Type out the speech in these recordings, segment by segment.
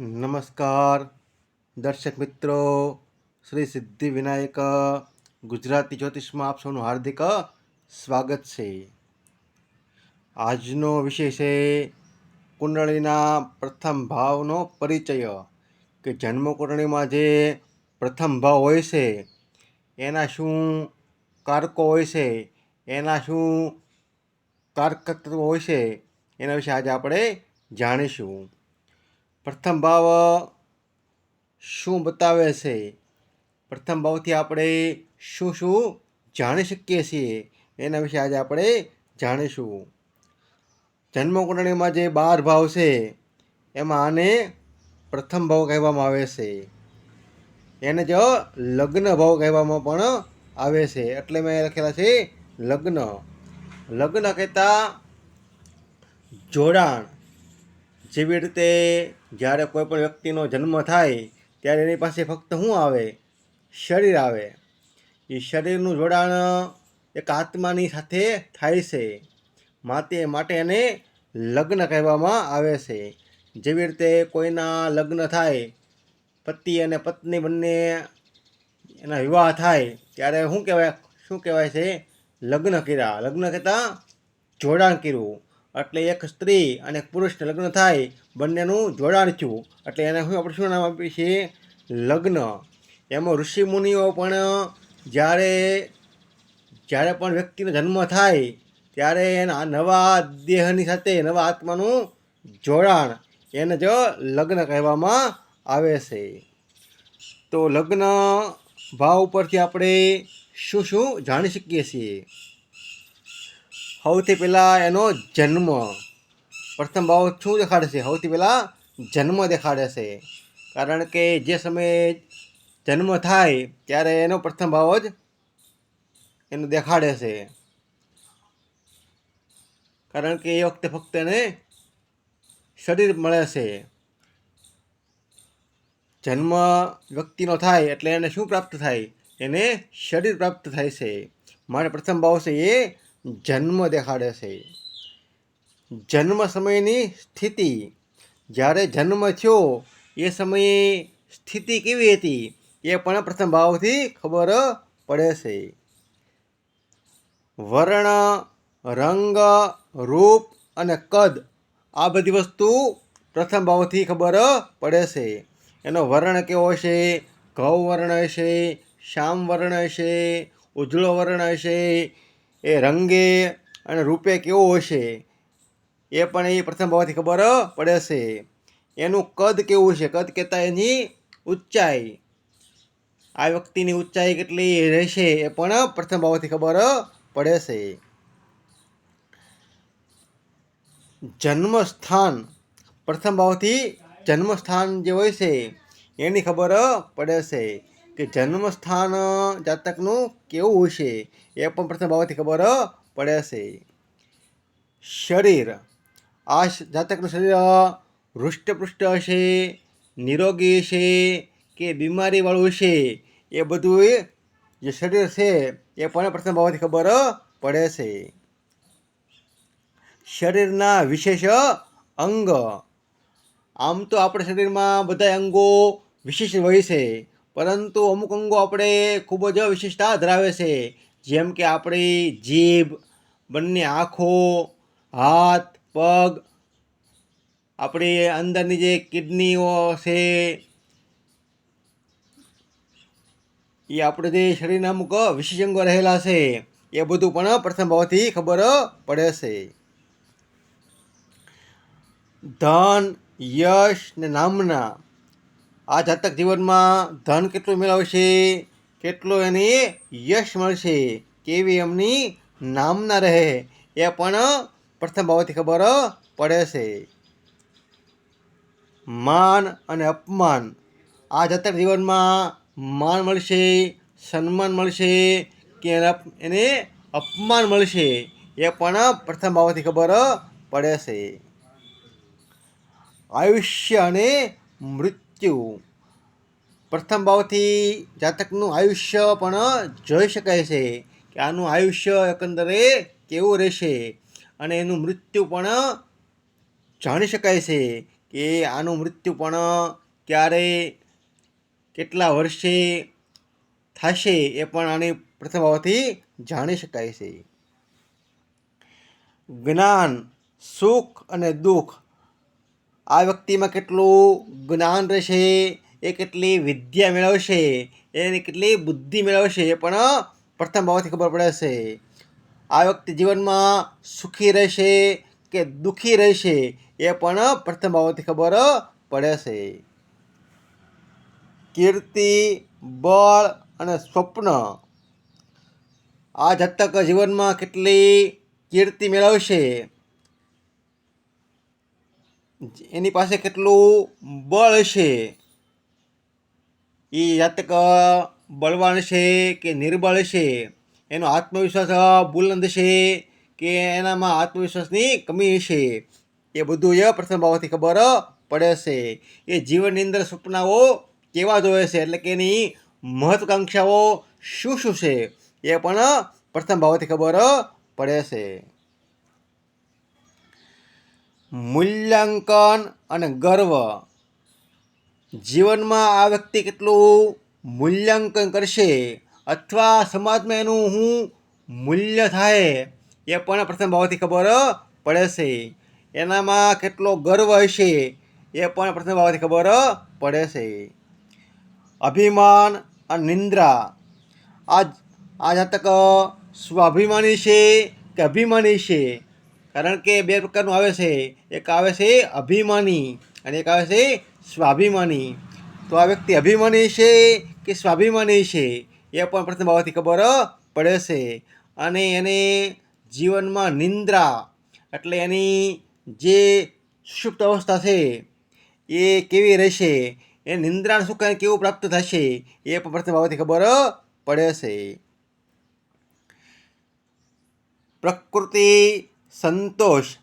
નમસ્કાર, દર્શક મિત્રો, શ્રી સિદ્ધિ વિનાયક ગુજરાતી જ્યોતિષમાં આપ સૌનું હાર્દિક સ્વાગત છે. આજનો વિષય છે કુંડળીના પ્રથમ ભાવનો પરિચય, કે જન્મ કુંડળીમાં જે પ્રથમ ભાવ હોય છે, એના શું કારકો હોય છે, એના શું કારકત્વ હોય છે, એના વિશે આજે આપણે જાણીશું. પ્રથમ ભાવ, શું બતાવે છે? પ્રથમ ભાવથી આપણે શું શું જાણી શકીએ છીએ? એના વિશે આજે આપણે જાણીશું. જન્મકુંડળીમાં જે બાર ભાવ છે, એમાં આને પ્રથમ ભાવ કહેવામાં આવે છે. એને જ લગ્ન ભાવ કહેવામાં પણ આવે છે. એટલે મેં લખેલા છે લગ્ન. લગ્ન કહેતા જોડાણ. જેવી રીતે જ્યારે કોઈ પણ વ્યક્તિનો જન્મ થાય, ત્યારે એની પાસે ફક્ત શું આવે? શરીર આવે. એ શરીરનું જોડાણ એક આત્માની સાથે થાય છે. માટે માટે એને લગ્ન કહેવામાં આવે છે. જેવી રીતે કોઈના લગ્ન થાય, પતિ અને પત્ની બંને એના વિવાહ થાય, ત્યારે શું કહેવાય શું કહેવાય છે? લગ્ન કર્યા. લગ્ન કહેતા જોડાણ કર્યું. એટલે એક સ્ત્રી અને પુરુષને લગ્ન થાય, બંનેનું જોડાણ થયું. એટલે એને શું આપણે શું નામ આપીએ છીએ? લગ્ન. એમાં ઋષિ મુનિઓ પણ જ્યારે જ્યારે પણ વ્યક્તિનો જન્મ થાય, ત્યારે એના નવા દેહની સાથે નવા આત્માનું જોડાણ એને જ લગ્ન કહેવામાં આવે છે. તો લગ્ન ભાવ ઉપરથી આપણે શું શું જાણી શકીએ છીએ? સૌથી પહેલાં એનો જન્મ. પ્રથમ ભાવ શું દેખાડે છે સૌથી પહેલાં જન્મ દેખાડે છે કારણ કે જે સમયે જન્મ થાય, ત્યારે એનો પ્રથમ ભાવ જ એનો દેખાડે છે કારણ કે એ વખતે ફક્ત એને શરીર મળે છે જન્મ વ્યક્તિનો થાય, એટલે એને શું પ્રાપ્ત થાય? એને શરીર પ્રાપ્ત થાય છે. મારે પ્રથમ ભાવ છે એ જન્મ દેખાડે છે. જન્મ સમયની સ્થિતિ, જ્યારે જન્મ થયો, એ સમયે સ્થિતિ કેવી હતી, એ પણ પ્રથમ ભાવથી ખબર પડે છે. વર્ણ, રંગ, રૂપ અને કદ, આ બધી વસ્તુ પ્રથમ ભાવથી ખબર પડે છે. એનો વર્ણ કેવો હશે ઘઉ વર્ણ હશે શ્યામ વર્ણ હશે ઉજળો વર્ણ હશે એ રંગે અને રૂપે કેવો હશે, એ પણ એ પ્રથમ ભાવથી ખબર પડે છે એનું કદ કેવું છે? કદ કહેતા એની ઊંચાઈ. આ વ્યક્તિની ઊંચાઈ કેટલી રહેશે એ પણ પ્રથમ ભાવથી ખબર પડે છે જન્મસ્થાન. પ્રથમ ભાવથી જન્મસ્થાન જે હોય છે, એની ખબર પડે છે કે જન્મસ્થાન જાતકનું કેવું હશે એ પણ પ્રથમ બાબતથી ખબર પડે છે શરીર. આ જાતકનું શરીર હૃષ્ટપૃષ્ટ હશે, નિરોગી હશે કે બીમારીવાળું હશે એ બધું જે શરીર છે એ પણ પ્રથમ બાબતથી ખબર પડે છે શરીરના વિશેષ અંગ. આમ તો આપણા શરીરમાં બધા અંગો વિશેષ હોય છે. પરંતુ અમુક અંગો આપણે ખૂબ જ વિશિષ્ટતા ધરાવે છે. જેમ કે આપણી જીભ, બંને આંખો, હાથ, પગ, આપણી અંદરની જે કિડનીઓ છે, એ આપણે જે શરીરના અમુક વિશેષ અંગો રહેલા છે, એ બધું પણ પ્રથમ ભાવથી ખબર પડે છે. ધન, યશ ને નામના આ જાતક જીવનમાં ધન કેટલું મેળવશે કેટલું એને યશ મળશે કેવી એમની નામના રહે? એ પણ પ્રથમ ભાવથી ખબર પડે છે. માન અને અપમાન. આ જાતક જીવનમાં માન મળશે સન્માન મળશે કે એને અપમાન મળશે એ પણ પ્રથમ ભાવથી ખબર પડે છે. આયુષ્ય અને મૃત્યુ પ્રથમ ભાવથી જાતકનું આયુષ્ય પણ જોઈ શકાય છે કે આનું આયુષ્ય એકંદરે કેવું રહેશે અને એનું મૃત્યુ પણ જાણી શકાય છે કે આનું મૃત્યુ પણ ક્યારે, કેટલા વર્ષે થશે એ પણ આની પ્રથમ ભાવથી જાણી શકાય છે. જ્ઞાન, સુખ અને દુઃખ આ વ્યક્તિમાં કેટલું જ્ઞાન રહેશે, એ કેટલી વિદ્યા મેળવશે, એની કેટલી બુદ્ધિ મેળવશે, એ પણ પ્રથમ ભાવથી ખબર પડે છે. આ વ્યક્તિ જીવનમાં સુખી રહેશે કે દુઃખી રહેશે, એ પણ પ્રથમ ભાવથી ખબર પડે છે. કીર્તિ, બળ અને સ્વપ્ન. આ જાતક જીવનમાં કેટલી કીર્તિ મેળવશે એની પાસે કેટલું બળ છે? એ જાતક બળવાન છે કે નિર્બળ છે? એનો આત્મવિશ્વાસ બુલંદ છે કે એનામાં આત્મવિશ્વાસની કમી છે? એ બધું એ પ્રથમ ભાવથી ખબર પડે છે. એ જીવનની અંદર સપનાઓ કેવા જોવે છે? એટલે કે એની મહત્વાકાંક્ષાઓ શું શું છે? એ પણ પ્રથમ ભાવથી ખબર પડે છે. મૂલ્યાંકન અને ગર્વ. જીવનમાં આ વ્યક્તિ કેટલું મૂલ્યાંકન કરશે અથવા સમાજમાં એનું હું મૂલ્ય થાય એ પણ પ્રથમ ભાવથી ખબર પડે છે. એનામાં કેટલો ગર્વ હશે એ પણ પ્રથમ ભાવથી ખબર પડે છે. અભિમાન અને નિંદ્રા. આ આ જાતક સ્વાભિમાની છે કે અભિમાની છે? કારણ કે બે પ્રકારનું આવે છે. એક આવે છે અભિમાની અને એક આવે છે સ્વાભિમાની. તો આ વ્યક્તિ અભિમાની છે કે સ્વાભિમાની છે? એ પણ પ્રથમ બાબતથી ખબર પડે છે. અને એને જીવનમાં નિંદ્રા એટલે એની જે સુષુપ્ત અવસ્થા છે, એ કેવી રહેશે? એ નિંદ્રાને સુખ એને કેવું પ્રાપ્ત થશે? એ પણ પ્રથમ બાબતથી ખબર પડે છે. પ્રકૃતિ સંતોષ.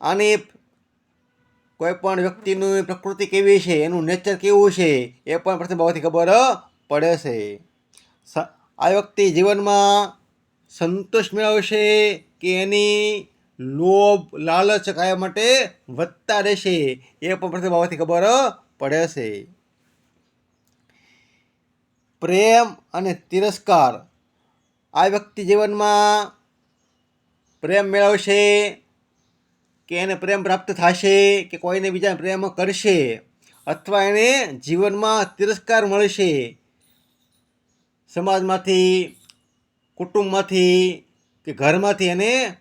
આની કોઈ પણ વ્યક્તિની પ્રકૃતિ કેવી છે, એનું નેચર કેવું છે, એ પણ પ્રથમ ભાવથી ખબર પડે છે. આ વ્યક્તિ જીવનમાં સંતોષ મેળવશે કે એની લોભ, લાલચ કાયા માટે વધતા રહેશે, એ પણ પ્રથમ ભાવથી ખબર પડે છે. પ્રેમ અને તિરસ્કાર. આ વ્યક્તિ જીવનમાં પ્રેમ મેળવશે, કે એને પ્રેમ પ્રાપ્ત થશે, કે કોઈને બીજા પ્રેમ કરશે, અથવા એને જીવનમાં તિરસ્કાર મળશે. સમાજમાંથી, કુટુંબમાંથી, કે ઘરમાંથી એને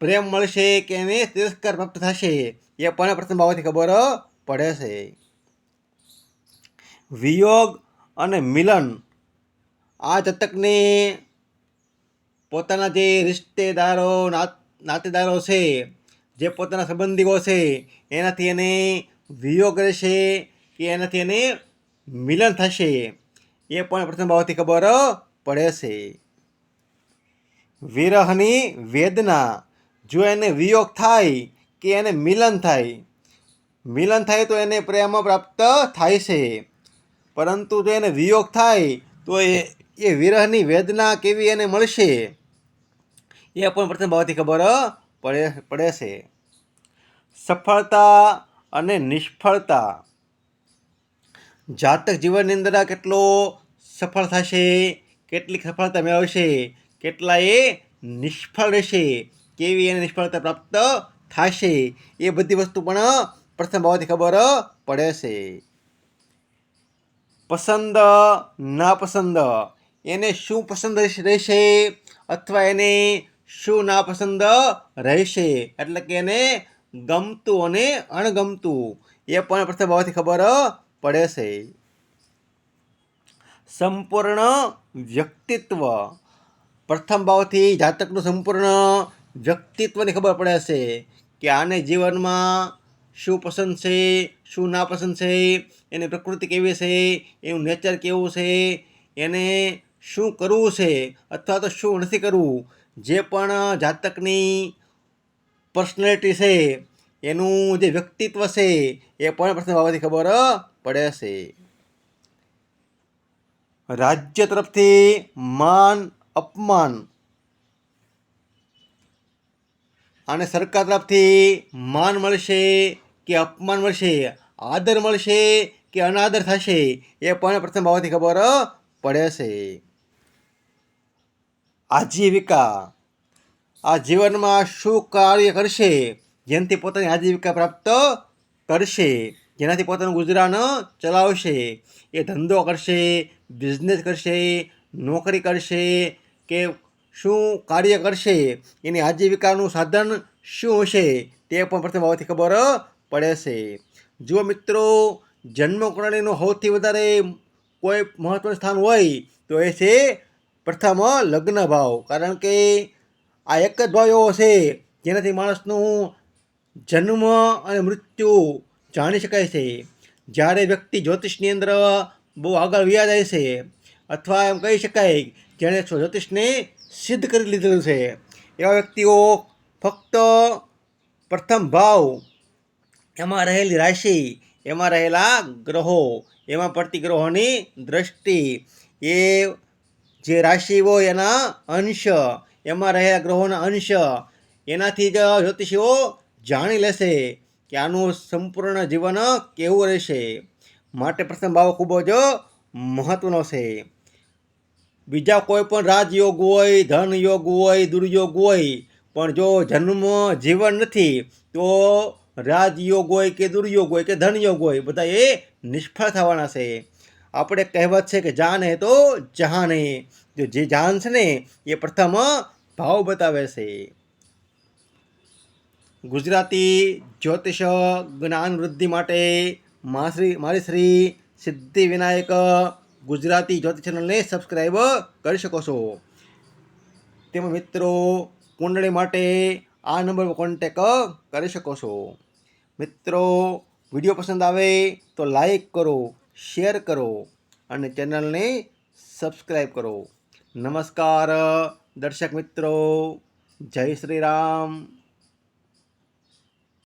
પ્રેમ મળશે, કે એને તિરસ્કાર પ્રાપ્ત થશે, એ પણ પ્રથમ બાબતથી ખબર પડે છે. વિયોગ અને મિલન આ જાતકને પોતાના જે રિશ્તેદારો, નાત, નાતેદારો છે, જે પોતાના સંબંધીઓ છે, એનાથી એને વિયોગ રહેશે કે એનાથી એને મિલન થશે, એ પણ પ્રથમ ભાવથી ખબર પડે છે. વિરહની વેદના, જો એને વિયોગ થાય કે એને મિલન થાય મિલન થાય તો એને પ્રેમ પ્રાપ્ત થાય છે. પરંતુ જો એને વિયોગ થાય તો એ એ વિરહની વેદના કેવી એને મળશે? એ પણ પ્રથમ ભાવથી ખબર પડે પડે છે. સફળતા અને નિષ્ફળતા. જાતક જીવનની અંદર કેટલો સફળ થશે, કેટલીક સફળતા મેળવશે કેટલા એ નિષ્ફળ રહેશે, કેવી એને નિષ્ફળતા પ્રાપ્ત થશે, એ બધી વસ્તુ પણ પ્રથમ ભાવથી ખબર પડે છે. પસંદ, નાપસંદ. એને શું પસંદ રહેશે? અથવા એને શું નાપસંદ રહેશે? એટલે કે એને ગમતું અને અણગમતું. એ પણ પ્રથમ ભાવથી ખબર પડે છે. સંપૂર્ણ વ્યક્તિત્વ. પ્રથમ ભાવથી જાતકનું સંપૂર્ણ વ્યક્તિત્વની ખબર પડે છે કે આને જીવનમાં શું પસંદ છે, શું નાપસંદ છે, એની પ્રકૃતિ કેવી છે, એનું નેચર કેવું છે, એને શું કરવું છે અથવા તો શું નથી કરવું જે પણ જાતકની પર્સનાલિટી છે, એનું જે વ્યક્તિત્વ છે, એ પણ પ્રથમ બાબતથી ખબર પડે છે. રાજ્ય તરફથી માન, અપમાન. અને સરકાર તરફથી માન મળશે કે અપમાન મળશે, આદર મળશે કે અનાદર થશે, એ પણ પ્રથમ બાબતથી ખબર પડે છે. આજીવિકા. આ જીવનમાં શું કાર્ય કરશે? જેનાથી પોતાની આજીવિકા પ્રાપ્ત કરશે. જેનાથી પોતાનું ગુજરાન ચલાવશે. એ ધંધો કરશે બિઝનેસ કરશે, નોકરી કરશે કે શું કાર્ય કરશે? એની આજીવિકાનું સાધન શું હશે? તે પણ પ્રથમ બાબતથી ખબર પડે છે જો મિત્રો જન્મ કુંડળીનું સૌથી વધારે કોઈ મહત્ત્વનું સ્થાન હોય તો એ છે પ્રથમ લગ્ન ભાવ. કારણ કે આ એક જ ભાવ એવો છે, જેનાથી માણસનું જન્મ અને મૃત્યુ જાણી શકાય છે. જ્યારે વ્યક્તિ જ્યોતિષની અંદર બહુ આગળ વ્યા જાય છે, અથવા એમ કહી શકાય જેણે જ્યોતિષને સિદ્ધ કરી લીધેલું છે. એવા વ્યક્તિઓ ફક્ત પ્રથમ ભાવ એમાં રહેલી રાશિ, એમાં રહેલા ગ્રહો, એમાં પડતી ગ્રહોની દ્રષ્ટિ, એ જે રાશિ હોય એના અંશ, એમાં રહેલા ગ્રહોના અંશ, એનાથી જ જ્યોતિષીઓ જાણી લેશે કે આનું સંપૂર્ણ જીવન કેવું રહેશે. માટે પ્રથમ ભાવ ખૂબ જ મહત્વનો છે. બીજા કોઈ પણ રાજયોગ હોય ધન યોગ હોય, દુર્યોગ હોય, પણ જો જન્મ જીવન નથી, તો રાજયોગ હોય કે દુર્યોગ હોય કે ધનયોગ હોય, બધા એ નિષ્ફળ થવાના છે. આપણે કહેવત છે કે જાન હે તો જહાન. હે જો જે જાન છે ને, એ પ્રથમ ભાવ બતાવે છે. ગુજરાતી જ્યોતિષ જ્ઞાન વૃદ્ધિ માટે માશ્રી મારી શ્રી સિદ્ધિ વિનાયક ગુજરાતી જ્યોતિષ ચેનલને સબસ્ક્રાઈબ કરી શકો છો. તેમજ મિત્રો, કુંડળી માટે આ નંબર પર કોન્ટેક કરી શકો છો. મિત્રો, વીડિયો પસંદ આવે તો લાઈક કરો. શેર કરો અને ચેનલને સબસ્ક્રાઈબ કરો. નમસ્કાર દર્શક મિત્રો. જય શ્રી રામ.